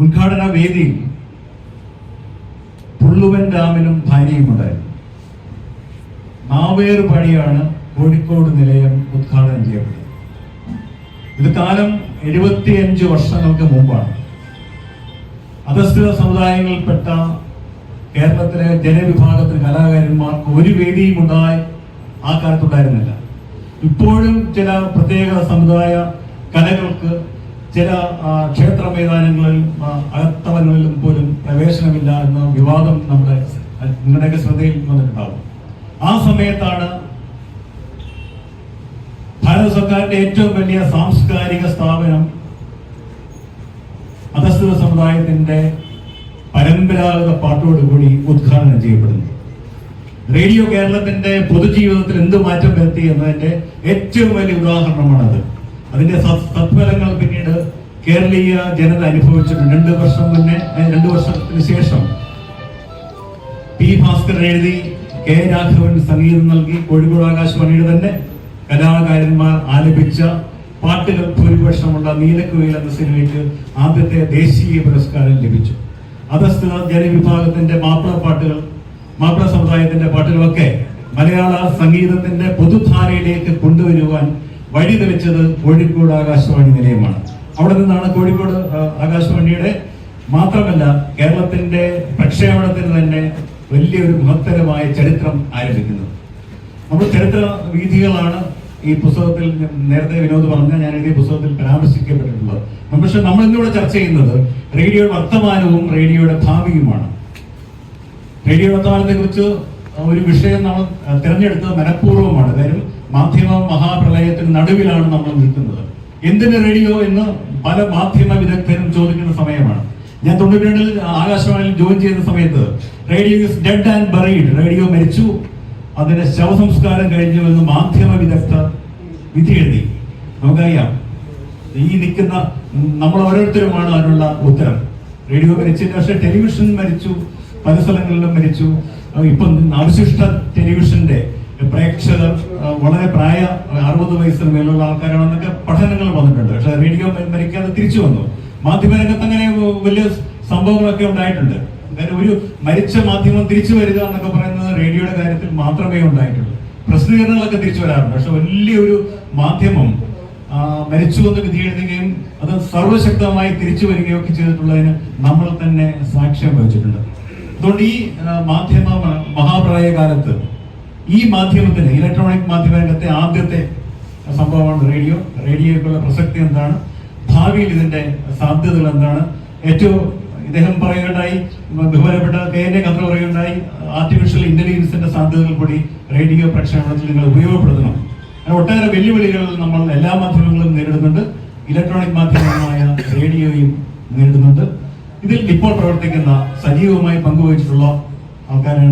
ഉദ്ഘാടന വേദിയിൽ പുള്ളുവൻ രാമനും ഭാര്യയും ഉണ്ടായിരുന്നു മാവേർ പണിയാണ് കോഴിക്കോട് നിലയം ഉദ്ഘാടനം ചെയ്യപ്പെട്ടത് ഇത് കാലം എഴുപത്തിയഞ്ച് വർഷങ്ങൾക്ക് മുമ്പാണ്. അധസ്ഥിത സമുദായങ്ങളിൽപ്പെട്ട കേരളത്തിലെ ജനവിഭാഗത്തിലെ കലാകാരന്മാർക്ക് ഒരു വേദിയും ഉണ്ടായി ആ കാലത്തുണ്ടായിരുന്നില്ല. ഇപ്പോഴും ചില പ്രത്യേക സമുദായ കലകൾക്ക് ചില ക്ഷേത്ര മൈതാനങ്ങളിൽ അകത്തവങ്ങളിലും പോലും പ്രവേശനമില്ല എന്ന വിവാദം നമ്മുടെ നിങ്ങളുടെയൊക്കെ ശ്രദ്ധയിൽ വന്നിട്ടുണ്ടാവും. ആ സമയത്താണ് ഭാരത സർക്കാരിന്റെ ഏറ്റവും വലിയ സാംസ്കാരിക സ്ഥാപനം അധസ്ഥിത സമുദായത്തിന്റെ പരമ്പരാഗത പാട്ടോടുകൂടി ഉദ്ഘാടനം ചെയ്യപ്പെടുന്നു റേഡിയോ കേരളത്തിന്റെ പൊതുജീവിതത്തിൽ എന്ത് മാറ്റം വരുത്തി എന്നതിന്റെ ഏറ്റവും വലിയ ഉദാഹരണമാണത്. അതിന്റെ തത്ഫലങ്ങൾ പിന്നീട് കേരളീയ ജനത അനുഭവിച്ചിട്ടുണ്ട്. രണ്ട് വർഷം മുന്നേ രണ്ടു വർഷത്തിന് ശേഷം. പി ഭാസ്കരൻ എഴുതി കെ രാഘവൻ സംഗീതം നൽകി കോഴിക്കോട് ആകാശവാണിയുടെ തന്നെ കലാകാരന്മാർ ആലപിച്ച പാട്ടുകൾ ഭൂരിപക്ഷമുള്ള നീലക്കുയിൽ എന്ന സിനിമയ്ക്ക് ആദ്യത്തെ ദേശീയ പുരസ്കാരം ലഭിച്ചു. അതസ്ഥിത ജനവിഭാഗത്തിന്റെ മാപ്പിള പാട്ടുകൾ മാപ്പിള സമുദായത്തിന്റെ പാട്ടുകളൊക്കെ മലയാള സംഗീതത്തിന്റെ പൊതുധാരയിലേക്ക് കൊണ്ടുവരുവാൻ വഴി തെളിച്ചത് കോഴിക്കോട് ആകാശവാണി നിലയമാണ്. അവിടെ നിന്നാണ് കോഴിക്കോട് ആകാശവാണിയുടെ മാത്രമല്ല കേരളത്തിന്റെ പ്രക്ഷേപണത്തിന് തന്നെ വലിയൊരു മഹത്തരമായ ചരിത്രം ആരംഭിക്കുന്നത്. നമ്മൾ ചരിത്ര വീഥികളാണ് ഈ പുസ്തകത്തിൽ നേരത്തെ വിനോദ് പറഞ്ഞ ഞാൻ എഴുതിയ പുസ്തകത്തിൽ പരാമർശിക്കപ്പെട്ടിട്ടുള്ളത്. പക്ഷെ നമ്മൾ ഇന്നിവിടെ ചർച്ച ചെയ്യുന്നത് റേഡിയോയുടെ വർത്തമാനവും റേഡിയോയുടെ ഭാവിയുമാണ്. റേഡിയോ വർത്തമാനത്തെ കുറിച്ച് ഒരു വിഷയം നമ്മൾ തിരഞ്ഞെടുത്തത് മനഃപൂർവമാണ്. കാര്യം മാധ്യമ മഹാപ്രളയത്തിന് നടുവിലാണ് നമ്മൾ നിൽക്കുന്നത്. എന്തിന് റേഡിയോ എന്ന് പല മാധ്യമ വിദഗ്ധരും ചോദിക്കുന്ന സമയമാണ്. ഞാൻ തൊണ്ണൂറ്റി ആകാശവാണിയിൽ ജോയിൻ ചെയ്ത സമയത്ത് radio is dead and buried. Radio മരിച്ചു അതിന്റെ ശവസംസ്കാരം കഴിഞ്ഞു എന്ന് മാധ്യമ വിദഗ്ധ വിധി എഴുതി. നമുക്കറിയാം. ഈ നിൽക്കുന്ന നമ്മൾ ഓരോരുത്തരുമാണ് അതിനുള്ള ഉത്തരം. റേഡിയോ മരിച്ചു പക്ഷേ ടെലിവിഷൻ മരിച്ചു പല സ്ഥലങ്ങളിലും മരിച്ചു. ഇപ്പം അവശിഷ്ട ടെലിവിഷന്റെ പ്രേക്ഷകർ വളരെ പ്രായ അറുപത് വയസ്സിന് മേലുള്ള ആൾക്കാരാണെന്നൊക്കെ പഠനങ്ങൾ വന്നിട്ടുണ്ട്. പക്ഷെ റേഡിയോ മരിക്കാതെ തിരിച്ചു വന്നു. മാധ്യമരംഗത്ത് അങ്ങനെ വലിയ സംഭവങ്ങളൊക്കെ ഉണ്ടായിട്ടുണ്ട്. കാര്യം ഒരു മരിച്ച മാധ്യമം തിരിച്ചു വരിക എന്നൊക്കെ പറയുന്നത് റേഡിയോയുടെ കാര്യത്തിൽ മാത്രമേ ഉണ്ടായിട്ടുള്ളൂ. പ്രസിദ്ധീകരണങ്ങളൊക്കെ തിരിച്ചു വരാറുണ്ട്. പക്ഷെ വലിയൊരു മാധ്യമം മരിച്ചു എന്ന് വിധി എഴുതുകയും അത് സർവശക്തമായി തിരിച്ചു വരികയും ഒക്കെ ചെയ്തിട്ടുള്ളതിന് നമ്മൾ തന്നെ സാക്ഷ്യം വഹിച്ചിട്ടുണ്ട്. അതുകൊണ്ട് ഈ മാധ്യമ മഹാപ്രളയ കാലത്ത് ഈ മാധ്യമത്തിന് ഇലക്ട്രോണിക് മാധ്യമ രംഗത്തെ ആദ്യത്തെ സംഭവമാണ് റേഡിയോ. റേഡിയോയ്ക്കുള്ള പ്രസക്തി എന്താണ്? ഭാവിയിൽ ഇതിന്റെ സാധ്യതകൾ എന്താണ്? ഏറ്റവും ഇദ്ദേഹം പറയുകയുണ്ടായി ബഹുമാനപ്പെട്ട കെ എൻ എ കഥ പറയുകയുണ്ടായി ആർട്ടിഫിഷ്യൽ ഇന്റലിജൻസിന്റെ സാധ്യതകൾ കൂടി റേഡിയോ പ്രക്ഷേപണത്തിൽ നിങ്ങൾ ഉപയോഗപ്പെടുത്തണം. ഒട്ടേറെ വെല്ലുവിളികൾ നമ്മൾ എല്ലാ മാധ്യമങ്ങളും നേരിടുന്നുണ്ട്. ഇലക്ട്രോണിക് മാധ്യമമായ റേഡിയോയും നേരിടുന്നുണ്ട്. ഇതിൽ ഇപ്പോൾ പ്രവർത്തിക്കുന്ന സജീവമായി പങ്കുവച്ചിട്ടുള്ള ആൾക്കാരാണ്